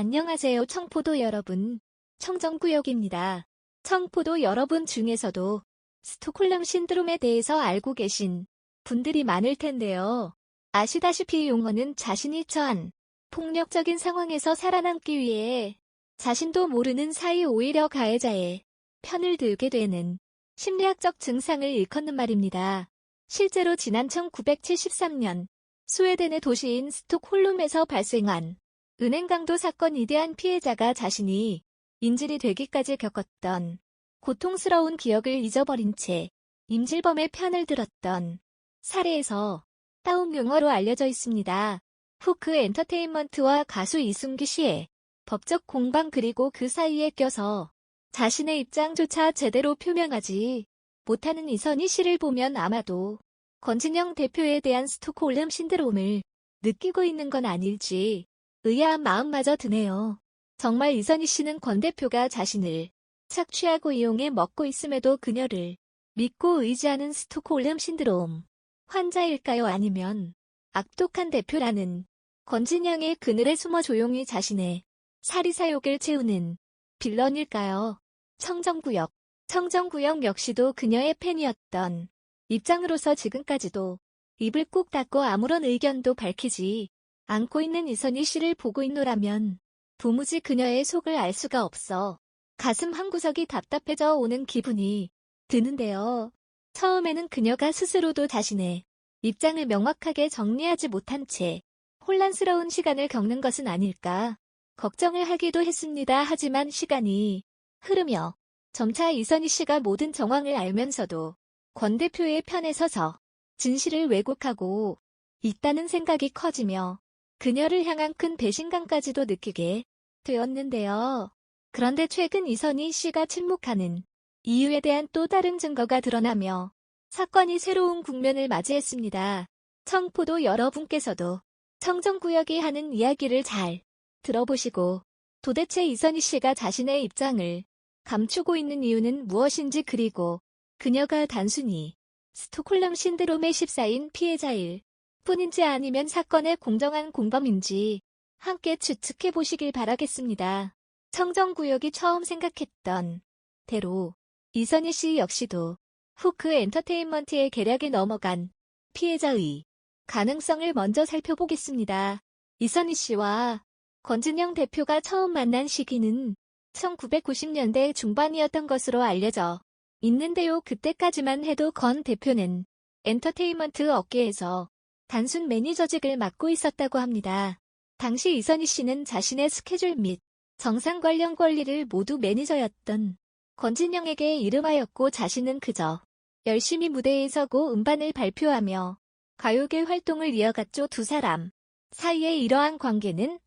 안녕하세요 청포도 여러분. 청정구역입니다. 청포도 여러분 중에서도 스톡홀름 신드롬에 대해서 알고 계신 분들이 많을 텐데요. 아시다시피 용어는 자신이 처한 폭력적인 상황에서 살아남기 위해 자신도 모르는 사이 오히려 가해자의 편을 들게 되는 심리학적 증상을 일컫는 말입니다. 실제로 지난 1973년 스웨덴의 도시인 스톡홀름에서 발생한 은행 강도 사건에 대한 피해자가 자신이 인질이 되기까지 겪었던 고통스러운 기억을 잊어버린 채 임질범의 편을 들었던 사례에서 따온 용어로 알려져 있습니다. 후크 엔터테인먼트와 가수 이승기 씨의 법적 공방 그리고 그 사이에 껴서 자신의 입장조차 제대로 표명하지 못하는 이선희 씨를 보면 아마도 권진영 대표에 대한 스톡홀름 신드롬을 느끼고 있는 건 아닐지 의아한 마음마저 드네요. 정말 이선희 씨는 권 대표가 자신을 착취하고 이용해 먹고 있음에도 그녀를 믿고 의지하는 스톡홀름 신드롬 환자일까요? 아니면 악독한 대표라는 권진영의 그늘에 숨어 조용히 자신의 사리사욕을 채우는 빌런일까요? 청정구역 청정구역 역시도 그녀의 팬이었던 입장으로서 지금까지도 입을 꾹 닫고 아무런 의견도 밝히지 않고 있는 이선희 씨를 보고 있노라면 도무지 그녀의 속을 알 수가 없어 가슴 한구석이 답답해져 오는 기분이 드는데요. 처음에는 그녀가 스스로도 자신의 입장을 명확하게 정리하지 못한 채 혼란스러운 시간을 겪는 것은 아닐까 걱정을 하기도 했습니다. 하지만 시간이 흐르며 점차 이선희 씨가 모든 정황을 알면서도 권 대표의 편에 서서 진실을 왜곡하고 있다는 생각이 커지며 그녀를 향한 큰 배신감까지도 느끼게 되었는데요. 그런데 최근 이선희 씨가 침묵하는 이유에 대한 또 다른 증거가 드러나며 사건이 새로운 국면을 맞이했습니다. 청포도 여러분께서도 청정구역이 하는 이야기를 잘 들어보시고 도대체 이선희 씨가 자신의 입장을 감추고 있는 이유는 무엇인지 그리고 그녀가 단순히 스톡홀름 신드롬에 휩싸인 피해자일 뿐인지 아니면 사건의 공정한 공범인지 함께 추측해 보시길 바라겠습니다. 청정구역이 처음 생각했던 대로 이선희 씨 역시도 후크 엔터테인먼트의 계략에 넘어간 피해자의 가능성을 먼저 살펴보겠습니다. 이선희 씨와 권진영 대표가 처음 만난 시기는 1990년대 중반이었던 것으로 알려져 있는데요. 그때까지만 해도 권 대표는 엔터테인먼트 업계에서 단순 매니저직을 맡고 있었다고 합니다. 당시 이선희 씨는 자신의 스케줄 및 정상 관련 권리를 모두 매니저였던 권진영에게 이름하였고 자신은 그저 열심히 무대에 서고 음반을 발표하며 가요계 활동을 이어갔죠. 두 사람 사이의 이러한 관계는